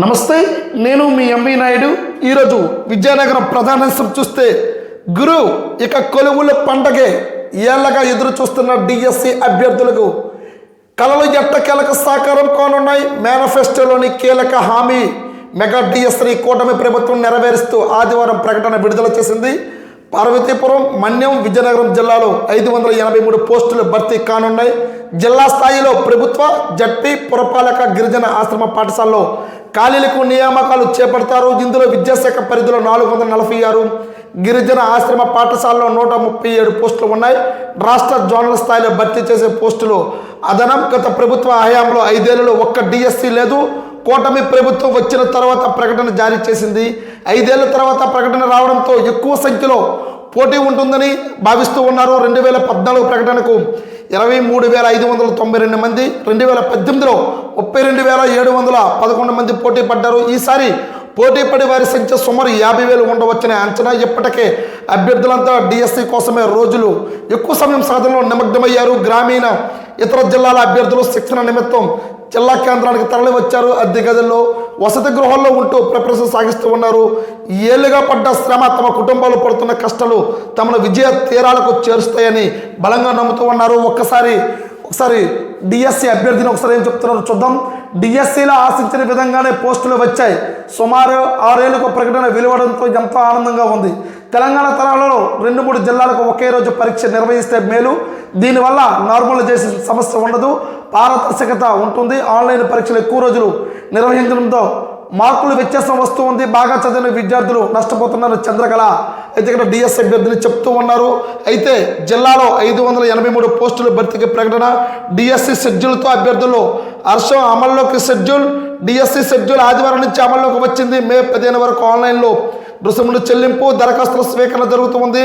నమస్తే నేను మీ ఎంవి నాయుడు. ఈరోజు విజయనగరం ప్రధానాంశం చూస్తే గురు ఇక కొలువుల పండగే ఏళ్ళగా ఎదురు చూస్తున్న డిఎస్సి అభ్యర్థులకు కళలు ఎట్టకేలకు సాకారం కానున్నాయి. మేనిఫెస్టోలోని కీలక హామీ మెగా డిఎస్సి కూటమి ప్రభుత్వం నెరవేరుస్తూ ఆదివారం ప్రకటన విడుదల చేసింది. పార్వతీపురం మన్యం విజయనగరం జిల్లాలో ఐదు వందల ఎనభై మూడు పోస్టులు భర్తీ కానున్నాయి. జిల్లా స్థాయిలో ప్రభుత్వ జట్టి పురపాలక గిరిజన ఆశ్రమ పాఠశాలలో ఖాళీలకు నియామకాలు చేపడతారు. ఇందులో విద్యాశాఖ పరిధిలో నాలుగు వందల నలభై ఆరు గిరిజన ఆశ్రమ పాఠశాలలో నూట ముప్పై ఏడు పోస్టులు ఉన్నాయి. రాష్ట్ర జోనల్ స్థాయిలో భర్తీ చేసే పోస్టులు అదనం. గత ప్రభుత్వ హయాంలో ఐదేళ్ళలో ఒక్క డిఎస్సి లేదు. కూటమి ప్రభుత్వం వచ్చిన తర్వాత ప్రకటన జారీ చేసింది. ఐదేళ్ళ తర్వాత ప్రకటన రావడంతో ఎక్కువ సంఖ్యలో పోటీ ఉంటుందని భావిస్తూ ఉన్నారు రెండు వేల పద్నాలుగు ప్రకటనకు. ఇరవై మూడు వేల ఐదు వందల తొంభై రెండు మంది రెండు వేల పద్దెనిమిదిలో ముప్పై రెండు వేల ఏడు వందల పదకొండు మంది పోటీ పడ్డారు. ఈసారి పోటీ పడి వారి సంఖ్య సుమారు యాభై వేలు ఉండవచ్చనే అంచనా ఇప్పటికే అభ్యర్థులంతా డిఎస్సి కోసమే రోజులు ఎక్కువ సమయం సాధనలో నిమగ్నమయ్యారు. గ్రామీణ ఇతర జిల్లాల అభ్యర్థులు శిక్షణ నిమిత్తం జిల్లా కేంద్రానికి తరలి వచ్చారు అద్దె గదుల్లో వసతి గృహాల్లో ఉంటూ ప్రిపరేషన్ సాగిస్తూ ఉన్నారు. ఏళ్ళుగా పడ్డ శ్రమ తమ కుటుంబాలు పడుతున్న కష్టాలు తమను విజయ తీరాలకు చేరుస్తాయని బలంగా నమ్ముతూ ఉన్నారు. ఒక్కసారి ఒకసారి డిఎస్సి అభ్యర్థిని ఒకసారి ఏం చెప్తున్నారో చూద్దాం. డిఎస్సిలో ఆశించిన విధంగానే పోస్టులు వచ్చాయి. సుమారు ఆరేళ్ళకు ప్రకటన వెలువడంతో ఎంతో ఆనందంగా ఉంది. తెలంగాణ తరాలలో రెండు మూడు జిల్లాలకు ఒకే రోజు పరీక్ష నిర్వహిస్తే మేలు. దీనివల్ల నార్మలైజేషన్ సమస్య ఉండదు. పారదర్శకత ఉంటుంది. ఆన్లైన్ పరీక్షలు ఎక్కువ రోజులు నిర్వహించడంతో మార్కులు వ్యత్యాసం వస్తూ ఉంది. బాగా చదివిన విద్యార్థులు నష్టపోతున్నారు. చంద్రకళ అయితే ఇక్కడ డిఎస్ అభ్యర్థులు చెప్తూ ఉన్నారు. అయితే జిల్లాలో ఐదు వందల ఎనభై మూడు పోస్టుల భర్తీకి ప్రకటన. డిఎస్సి షెడ్యూల్తో అభ్యర్థులు హర్షం అమల్లోకి షెడ్యూల్. డిఎస్సి షెడ్యూల్ ఆదివారం నుంచి అమల్లోకి వచ్చింది. మే పదిహేను వరకు ఆన్లైన్లో రుసుములు చెల్లింపు దరఖాస్తుల స్వీకరణ జరుగుతుంది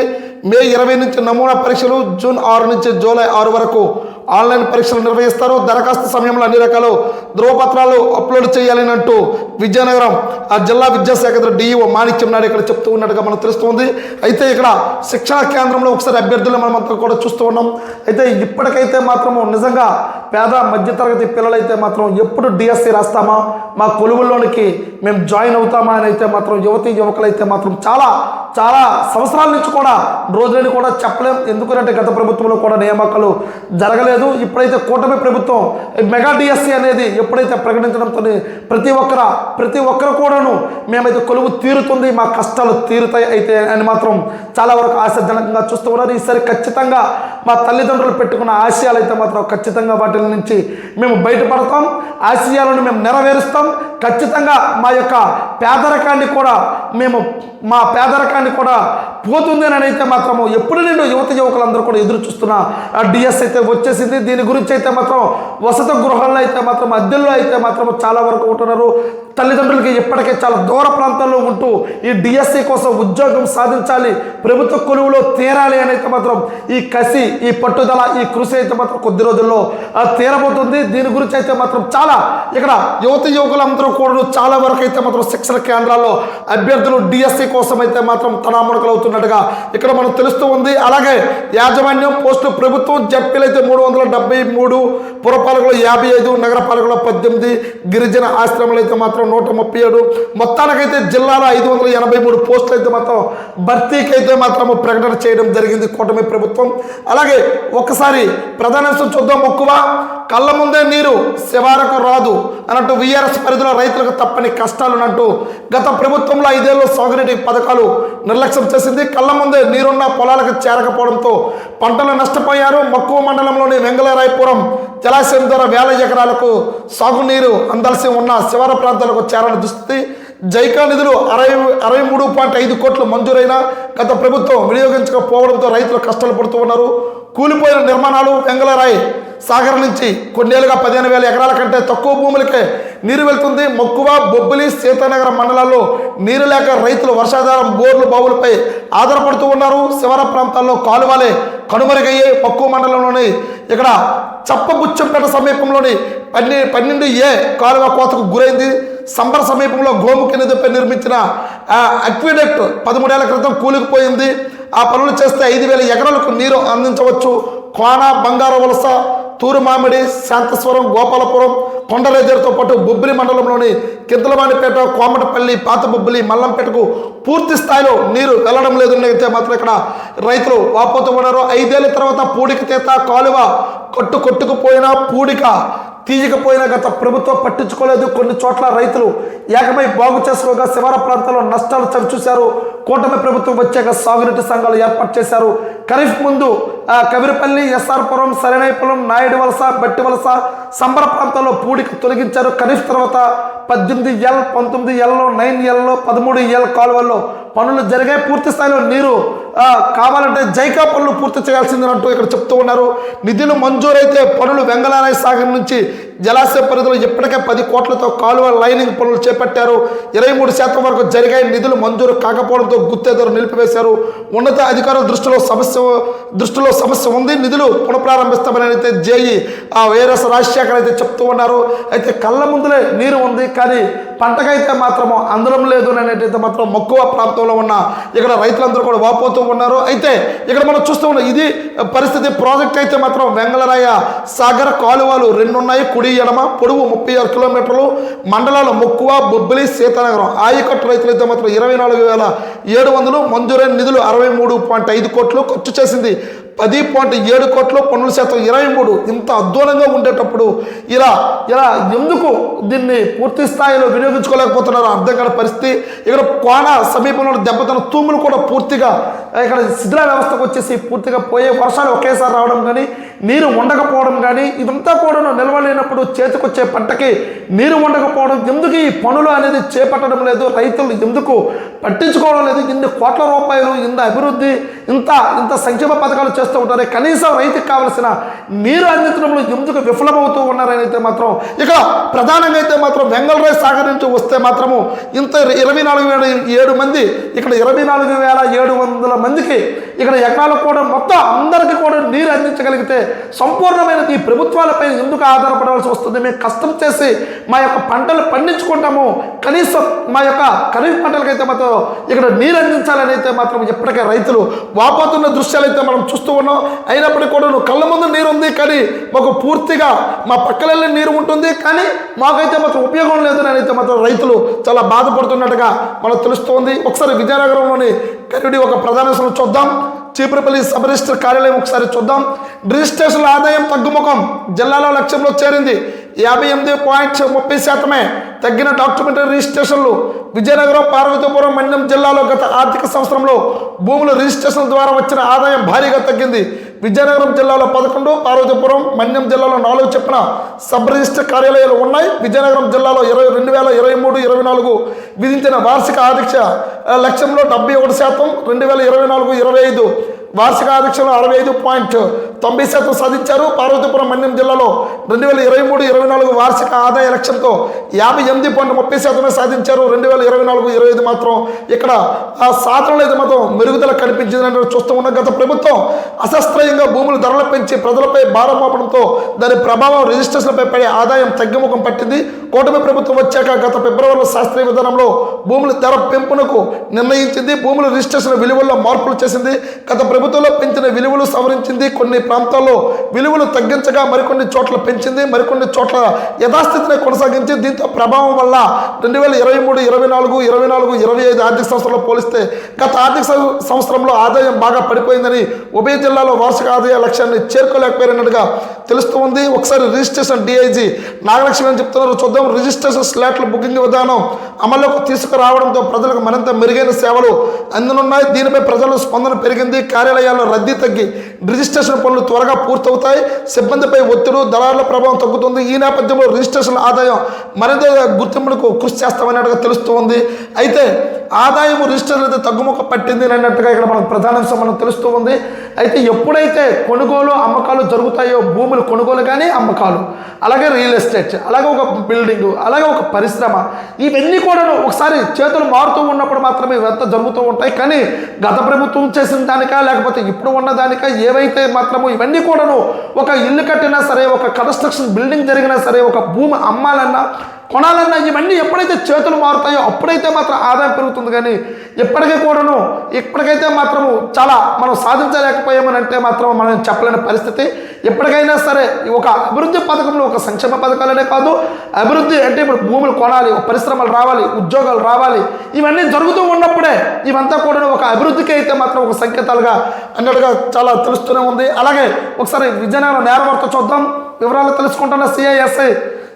మే ఇరవై నుంచి నమూనా పరీక్షలు జూన్ ఆరు నుంచి జూలై ఆరు వరకు ఆన్లైన్ పరీక్షలు నిర్వహిస్తారు. దరఖాస్తు సమయంలో అన్ని రకాలు ధృవపత్రాలు అప్లోడ్ చేయాలని అంటూ విజయనగరం ఆ జిల్లా విద్యాశాఖ డిఈఓ మాణిక్యం నాడు ఇక్కడ చెప్తూ ఉన్నట్టుగా మనకు తెలుస్తుంది. అయితే ఇక్కడ శిక్షణ కేంద్రంలో ఒకసారి అభ్యర్థులు మనం కూడా చూస్తూ ఉన్నాం. అయితే ఇప్పటికైతే మాత్రము నిజంగా పేద మధ్యతరగతి పిల్లలైతే మాత్రం ఎప్పుడు డిఎస్సి రాస్తామా? మా కొలువుల్లోనికి మేము జాయిన్ అవుతామా? అని అయితే మాత్రం యువతి యువకులు అయితే మాత్రం చాలా చాలా సంవత్సరాల నుంచి కూడా రోజులని కూడా చెప్పలేం. ఎందుకంటే గత ప్రభుత్వంలో కూడా నియామకాలు జరగలేదు. ఇప్పుడైతే కూటమి ప్రభుత్వం మెగా డిఎస్సి అనేది ఎప్పుడైతే ప్రకటించడంతో ప్రతి ఒక్కర ప్రతి ఒక్కరు కూడాను మేమైతే కొలువు తీరుతుంది మా కష్టాలు తీరుతాయి అయితే అని మాత్రం చాలా వరకు ఆశాజనకంగా చూస్తూ ఉన్నారు. ఈసారి ఖచ్చితంగా మా తల్లిదండ్రులు పెట్టుకున్న ఆశయాలు అయితే మాత్రం ఖచ్చితంగా వాటి నుంచి మేము బయటపడతాం. ఆశయాలను మేము నెరవేరుస్తాం. ఖచ్చితంగా మా యొక్క పేదరికాన్ని కూడా మేము మా పేదరికాన్ని కూడా పోతుంది అని అయితే మాత్రము ఎప్పుడు నేను యువత యువకులందరూ కూడా ఎదురు చూస్తున్న. ఆ డిఎస్ అయితే వచ్చేసింది. దీని గురించి అయితే మాత్రం వసతి గృహాల్లో అయితే మాత్రం అద్దెల్లో అయితే మాత్రం చాలా వరకు ఉంటున్నారు. తల్లిదండ్రులకి ఇప్పటికే చాలా దూర ప్రాంతాల్లో ఉంటూ ఈ డిఎస్సి కోసం ఉద్యోగం సాధించాలి ప్రభుత్వ కొలువులో తీరాలి అని అయితే మాత్రం ఈ కసి ఈ పట్టుదల ఈ కృషి అయితే మాత్రం కొద్ది రోజుల్లో తీరబోతుంది. దీని గురించి అయితే మాత్రం చాలా ఇక్కడ యువత యువకులందరూ కూడా చాలా వరకు అయితే మాత్రం శిక్షణ కేంద్రాల్లో అభ్యర్థులు డిఎస్సి కోసం అయితే మాత్రం తనామునకలు అవుతున్నట్టుగా ఇక్కడ మనకు తెలుస్తూ ఉంది. అలాగే యాజమాన్యం పోస్టు ప్రభుత్వం జడ్పీలు అయితే మూడు వందల డెబ్బై మూడు పురపాలకులు యాభై ఐదు నగరపాలకులు పద్దెనిమిది గిరిజన ఆశ్రమాలు అయితే మాత్రం నూట ముప్పై ఏడు మొత్తానికైతే జిల్లాలో ఐదు వందల ఎనభై మూడు పోస్టులు అయితే మాత్రం భర్తీకి అయితే మాత్రం ప్రకటన చేయడం జరిగింది కూటమి ప్రభుత్వం. అలాగే ఒకసారి ప్రధాన చూద్దాం. మొక్కువ కళ్ళ ముందే నీరు శివారకు రాదు అన్నట్టు వీఆర్ఎస్ పరిధిలో రైతులకు తప్పని కష్టాలు అన్నట్టు గత ప్రభుత్వంలో ఐదేళ్ళు సాగునీటి పథకాలు నిర్లక్ష్యం చేసింది. కళ్ళ ముందే నీరున్న పొలాలకు చేరకపోవడంతో పంటలు నష్టపోయారు. మక్కువ మండలంలోని వెంగళరాయపురం జలాశయం ద్వారా వేల ఎకరాలకు సాగునీరు అందాల్సి ఉన్న శివార ప్రాంతాలకు చేరని దుస్థితి. జైకా నిధులు అరవై అరవై మూడు పాయింట్ ఐదు కోట్లు మంజూరైన గత ప్రభుత్వం వినియోగించకపోవడంతో రైతులు కష్టాలు పడుతూ ఉన్నారు. కూలిపోయిన నిర్మాణాలు వెంగళరాయ్ సాగర్ నుంచి కొన్నేళ్ళుగా పదిహేను వేల ఎకరాల కంటే తక్కువ భూములకే నీరు వెళ్తుంది. మక్కువ బొబ్బిలి సీతానగరం మండలాల్లో నీరు లేక రైతులు వర్షాధారం బోర్లు బావులపై ఆధారపడుతూ ఉన్నారు. శివర ప్రాంతాల్లో కాలువలే కనుమరుగయ్యే మక్కువ మండలంలోని ఇక్కడ చప్పబుచ్చంపేట సమీపంలోని పన్నె పన్నెండు ఏ కాలువ కోతకు గురైంది. సంబర సమీపంలో గోముఖి నదిపై నిర్మించిన అక్విడెక్ట్ పదమూడేళ్ళ క్రితం కూలికిపోయింది ఆ పనులు చేస్తే ఐదు వేల ఎకరాలకు నీరు అందించవచ్చు. కోన బంగారు వలస తూరుమామిడి శాంతస్వరం గోపాలపురం కొండరేజర్తో పాటు బొబ్బిలి మండలంలోని కింతలవాణిపేట కోమటపల్లి పాత బొబ్బిలి మల్లంపేటకు పూర్తి స్థాయిలో నీరు వెళ్ళడం లేదని అయితే మాత్రం ఇక్కడ రైతులు వాపోతూ ఉన్నారు. ఐదేళ్ళ తర్వాత పూడిక తీత కాలువ కొట్టు కొట్టుకుపోయిన పూడిక తీయకపోయినా గత ప్రభుత్వం పట్టించుకోలేదు. కొన్ని చోట్ల రైతులు ఏకమై బాగు చేసుకోగా శివార ప్రాంతాల్లో నష్టాలు చవిచూశారు. కూటమి ప్రభుత్వం వచ్చాక సాగునీటి సంఘాలు ఏర్పాటు చేశారు. ఖరీఫ్ ముందు ఆ, కవిరిపల్లి ఎస్ఆర్పురం సరైనపురం నాయుడు వలస బట్టి వలస సంబర ప్రాంతాల్లో పూడికి తొలగించారు. ఖరీఫ్ తర్వాత పద్దెనిమిది ఎల్ పంతొమ్మిది ఎల్లో నైన్ ఎల్లో పదమూడు ఎల్ కాలువల్లో పనులు జరిగాయి. పూర్తి స్థాయిలో నీరు కావాలంటే జైకా పనులు పూర్తి చేయాల్సిందేనంటూ ఇక్కడ చెప్తూ ఉన్నారు. నిధులు మంజూరైతే పనులు వెంగళరాయ సాగర్ నుంచి జలాశయ పరిధిలో ఇప్పటికే పది కోట్లతో కాలువ లైనింగ్ పనులు చేపట్టారు. ఇరవై మూడు శాతం వరకు జరిగాయి. నిధులు మంజూరు కాకపోవడంతో గుత్తేదారు నిలిపివేశారు. ఉన్నత అధికారుల దృష్టిలో సమస్య దృష్టిలో సమస్య ఉంది. నిధులు పునఃప్రారంభిస్తామని అయితే జేఈ ఆ వైరస్ రాజశేఖర్ అయితే చెప్తూ ఉన్నారు. అయితే కళ్ళ ముందులే నీరు ఉంది కానీ పంటకైతే మాత్రము అందరం లేదు అనేటైతే మాత్రం మక్కువ ప్రాంతంలో ఉన్న ఇక్కడ రైతులందరూ కూడా వాపోతూ ఉన్నారు అయితే ఇక్కడ మనం చూస్తూ ఉన్నాం ఇది పరిస్థితి ప్రాజెక్ట్ అయితే మాత్రం వెంగళరాయ సాగర్ కాలువలు రెండు ఉన్నాయి కుడి ఎడమ పొడవు ముప్పై ఆరు కిలోమీటర్లు మండలాలు మొక్కువ బొబ్బిలి సీతానగరం. ఆయకట్టు రైతులైతే మాత్రం ఇరవై నాలుగు వేల ఏడు వందలు మంజూరైన నిధులు అరవై మూడు పాయింట్ ఐదు కోట్లు ఖర్చు చేసింది. పది పాయింట్ ఏడు కోట్లు పన్నుల శాతం ఇరవై మూడు. ఇంత అధ్వానంగా ఉండేటప్పుడు ఇలా ఇలా ఎందుకు దీన్ని పూర్తి స్థాయిలో వినియోగించుకోలేకపోతున్నారో అర్థం కాని పరిస్థితి. ఇక్కడ కోన సమీపంలో దెబ్బతిన తూములు కూడా పూర్తిగా ఇక్కడ శిథిల వ్యవస్థకు వచ్చేసి పూర్తిగా పోయే వర్షాలు ఒకేసారి రావడం కానీ నీరు ఉండకపోవడం కానీ ఇదంతా కూడా నిల్వలేనప్పుడు చేతికొచ్చే పంటకి నీరు ఉండకపోవడం ఎందుకు ఈ పనులు అనేది చేపట్టడం లేదు? రైతులు ఎందుకు పట్టించుకోవడం లేదు? ఇన్ని కోట్ల రూపాయలు ఇంత అభివృద్ధి ఇంత ఇంత సంక్షేమ పథకాలు చేస్తూ ఉంటారు. కనీసం రైతుకు కావలసిన నీరు అందించడంలో ఎందుకు విఫలమవుతూ ఉన్నారని అయితే మాత్రం ఇక ప్రధానంగా అయితే మాత్రం వెంగళరాయ్ సాగర్ నుంచి వస్తే మాత్రము ఇంత ఇరవై నాలుగు వేల ఏడు మంది ఇక్కడ ఇరవై నాలుగు వేల ఏడు వందల మందికి ఇక్కడ ఎకరాలకు కూడా మొత్తం అందరికీ కూడా నీరు అందించగలిగితే సంపూర్ణమైన ఈ ప్రభుత్వాలపై ఎందుకు ఆధారపడవలసి వస్తుంది? మేము కష్టం చేసి మా యొక్క పంటలు పండించుకుంటాము. కనీసం మా యొక్క ఖరీఫ్ పంటలకైతే మాత్రం ఇక్కడ నీరు అందించాలని అయితే మాత్రం ఇప్పటికే రైతులు వాపోతున్న దృశ్యాలు అయితే మనం చూస్తూ ఉన్నాం. అయినప్పటికీ కూడా నువ్వు కళ్ళ ముందు నీరు ఉంది కానీ మాకు పూర్తిగా మా పక్కలెళ్ళి నీరు ఉంటుంది కానీ మాకైతే మాత్రం ఉపయోగం లేదు అని అయితే మాత్రం రైతులు చాలా బాధపడుతున్నట్టుగా మనకు తెలుస్తోంది. ఒకసారి విజయనగరంలోని కరుడి ఒక ప్రధాన సమస్య చూద్దాం. చీపురపల్లి సబ్ రిజిస్టర్ కార్యాలయం ఒకసారి చూద్దాం. రిజిస్ట్రేషన్ల ఆదాయం తగ్గుముఖం జిల్లాలో లక్ష్యంలో చేరింది. యాభై ఎనిమిది పాయింట్ ముప్పై శాతమే తగ్గిన డాక్యుమెంటరీ రిజిస్ట్రేషన్లు. విజయనగరం పార్వతీపురం మండలం జిల్లాలో గత ఆర్థిక సంవత్సరంలో భూముల రిజిస్ట్రేషన్ ద్వారా వచ్చిన ఆదాయం భారీగా తగ్గింది. విజయనగరం జిల్లాలో పదకొండు పార్వతీపురం మన్యం జిల్లాలో నాలుగు చెప్పిన సబ్ రిజిస్టర్ కార్యాలయాలు ఉన్నాయి. విజయనగరం జిల్లాలో ఇరవై రెండు వేల ఇరవై మూడు ఇరవై నాలుగు విధించిన వార్షిక ఆర్థిక లక్ష్యంలో డెబ్బై ఒకటి శాతం రెండు వేల ఇరవై నాలుగు ఇరవై ఐదు వార్షిక అరవై ఐదు పాయింట్ తొంభై శాతం సాధించారు. పార్వతీపురం మన్యం జిల్లాలో రెండు వేల ఇరవై మూడు ఇరవై నాలుగు వార్షిక ఆదాయ లక్ష్యంతో యాభై ఎనిమిది పాయింట్ ముప్పై శాతమే సాధించారు. రెండు వేల ఇరవై నాలుగు ఇరవై ఐదు మాత్రం ఇక్కడ ఆ సాధనలు అయితే మాత్రం మెరుగుదల కనిపించిందని చూస్తూ ఉన్న. గత ప్రభుత్వం అశస్త్రయంగా భూములు ధరలు పెంచి ప్రజలపై భారం మోపడంతో దాని ప్రభావం రిజిస్ట్రేషన్లపై పడే ఆదాయం తగ్గుముఖం పట్టింది. కూటమి ప్రభుత్వం వచ్చాక గత ఫిబ్రవరిలో శాస్త్రీయ విధానంలో భూముల ధర పెంపునకు నిర్ణయించింది. భూముల రిజిస్ట్రేషన్ విలువల్లో మార్పులు చేసింది. గత ప్రభుత్వంలో పెంచిన విలువలు సవరించింది. కొన్ని ప్రాంతాల్లో విలువలు తగ్గించగా మరికొన్ని చోట్ల పెంచింది. మరికొన్ని చోట్ల యథాస్థితిని కొనసాగించి దీంతో ప్రభావం వల్ల రెండు వేల ఇరవై మూడు ఇరవై నాలుగు ఇరవై నాలుగు ఇరవై ఐదు ఆర్థిక సంవత్సరంలో పోలిస్తే గత ఆర్థిక సంవత్సరంలో ఆదాయం బాగా పడిపోయిందని ఉభయ జిల్లాలో వార్షిక ఆదాయ లక్ష్యాన్ని చేరుకోలేకపోయినట్టుగా తెలుస్తూ ఉంది. ఒకసారి రిజిస్ట్రేషన్ డిఐజీ నాగలక్ష్మి అని చెప్తున్నారు. చూద్దాం రిజిస్ట్రేషన్ స్లాట్ల బుకింగ్ విధానం అమల్లోకి తీసుకురావడంతో ప్రజలకు మరింత మెరుగైన సేవలు అందనున్నాయి. దీనిపై ప్రజల స్పందన పెరిగింది. కార్యాలయాల్లో రద్దీ తగ్గి రిజిస్ట్రేషన్ పనులు త్వరగా పూర్తవుతాయి. సిబ్బందిపై ఒత్తిడి దళారుల ప్రభావం తగ్గుతుంది. ఈ నేపథ్యంలో రిజిస్ట్రేషన్ ఆదాయం మరింత గుర్తింపులకు కృషి చేస్తామన్నట్టుగా తెలుస్తుంది. అయితే ఆదాయం రిజిస్ట్రేషన్ అయితే తగ్గుముఖ పట్టింది అన్నట్టుగా ఇక్కడ మనకు ప్రధానాంశం మనం తెలుస్తూ ఉంది అయితే ఎప్పుడైతే కొనుగోలు అమ్మకాలు జరుగుతాయో భూములు కొనుగోలు కానీ అమ్మకాలు అలాగే రియల్ ఎస్టేట్ అలాగే ఒక బిల్డింగ్ బిల్డింగ్ అలాగే ఒక పరిశ్రమ. ఇవన్నీ కూడా ఒకసారి చేతులు మారుతూ ఉన్నప్పుడు మాత్రమే ఇవంతా జరుగుతూ ఉంటాయి. కానీ గత ప్రభుత్వం చేసిన దానికా లేకపోతే ఇప్పుడు ఉన్న దానికా ఏవైతే మాత్రమో ఇవన్నీ కూడాను ఒక ఇల్లు కట్టినా సరే ఒక కన్స్ట్రక్షన్ బిల్డింగ్ జరిగినా సరే ఒక భూమి అమ్మాలన్నా కొనాలన్నా ఇవన్నీ ఎప్పుడైతే చేతులు మారుతాయో అప్పుడైతే మాత్రం ఆదాయం పెరుగుతుంది కానీ ఎప్పటికీ కూడాను ఇప్పటికైతే మాత్రము చాలా మనం సాధించలేకపోయామని అంటే మాత్రం మనం చెప్పలేని పరిస్థితి. ఎప్పటికైనా సరే ఒక అభివృద్ధి పథకంలో ఒక సంక్షేమ పథకాలనే కాదు అభివృద్ధి అంటే ఇప్పుడు భూములు కొనాలి పరిశ్రమలు రావాలి ఉద్యోగాలు రావాలి ఇవన్నీ జరుగుతూ ఉన్నప్పుడే ఇవంతా కూడా ఒక అభివృద్ధికి అయితే మాత్రం ఒక సంకేతాలుగా అన్నట్టుగా చాలా తెలుస్తూనే ఉంది. అలాగే ఒకసారి విజయనగరం నేరవర్త చూద్దాం. వివరాలు తెలుసుకుంటున్న CI SI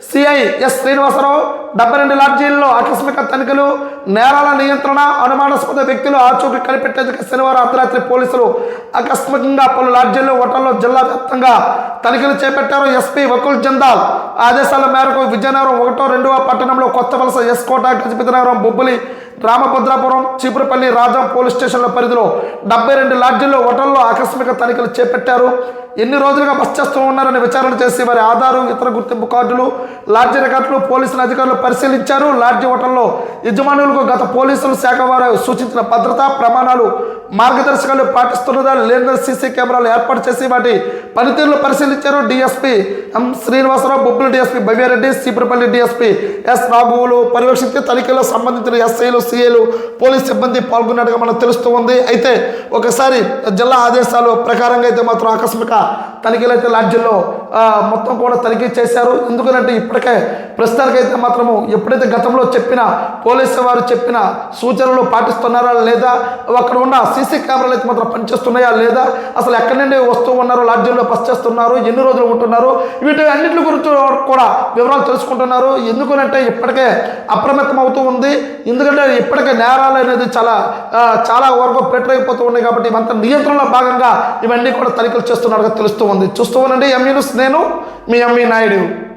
CI S Srinivasa Rao డెబ్బై రెండు లాడ్జీల్లో ఆకస్మిక తనిఖీలు నేరాల నియంత్రణ అనుమానాస్పద వ్యక్తులు ఆచూకీ కనిపెట్టేందుకు శనివారం అర్ధరాత్రి పోలీసులు ఆకస్మికంగా పలు లాడ్జీల్లో హోటల్లో జిల్లా వ్యాప్తంగా తనిఖీలు చేపట్టారు. ఎస్పీ వకుల్ జందాల్ ఆదేశాల మేరకు విజయనగరం ఒకటో రెండవ పట్టణంలో కొత్త వలస ఎస్కోట గజపతినగరం బొబ్బులి రామభద్రాపురం చీపురపల్లి రాజం పోలీస్ స్టేషన్ల పరిధిలో డెబ్బై రెండు లాడ్జీల్లో హోటల్లో ఆకస్మిక తనిఖీలు చేపట్టారు. ఎన్ని రోజులుగా బస్ చేస్తూ ఉన్నారని విచారణ చేసి వారి ఆధారు ఇతర గుర్తింపు కార్డులు లాడ్జీ రికార్డులు పోలీసుల అధికారులు పరిశీలించారు. లాడ్జీ హోటల్లో యజమానులకు గత పోలీసులు శాఖ వారు సూచించిన భద్రతా ప్రమాణాలు మార్గదర్శకాలు పాటిస్తున్నదా లేదా సీసీ కెమెరాలు ఏర్పాటు చేసి వాటి పనితీరులు పరిశీలించారు DSP M Srinivasarao Bobbili DSP Bhavya Reddy Cheepurupalli DSP S రాఘవులు పర్యవేక్షించి తనిఖీలో సంబంధించిన ఎస్ఐలు సీఏలు పోలీస్ సిబ్బంది పాల్గొన్నట్టుగా మనకు తెలుస్తూ ఉంది. అయితే ఒకసారి జిల్లా ఆదేశాలు ప్రకారంగా అయితే మాత్రం ఆకస్మిక తనిఖీలు అయితే లాడ్జిల్లో మొత్తం కూడా తనిఖీ చేశారు. ఎందుకంటే ఇప్పటికే ప్రస్తుతానికైతే మాత్రము ఎప్పుడైతే గతంలో చెప్పిన పోలీసు వారు చెప్పిన సూచనలు పాటిస్తున్నారా లేదా అక్కడ ఉన్న సీసీ కెమెరాలు అయితే మాత్రం పనిచేస్తున్నాయా లేదా అసలు ఎక్కడి నుండి వస్తూ ఉన్నారు లాడ్జిల్లో బస్ చేస్తున్నారు ఎన్ని రోజులు ఉంటున్నారు వీటి అన్నింటి గురించి కూడా వివరాలు తెలుసుకుంటున్నారు. ఎందుకంటే ఇప్పటికే అప్రమత్తం అవుతూ ఉంది. ఎందుకంటే ఇప్పటికే నేరాలు అనేది చాలా చాలా వరకు పెట్టరైపోతూ ఉన్నాయి కాబట్టి ఇవంతా నియంత్రణలో భాగంగా ఇవన్నీ కూడా తనిఖీలు చేస్తున్నారు తెలుస్తూ ఉంది. చూస్తూ ఉండండి. ఎంఈ నేను మీ ఎంఈ నాయుడు.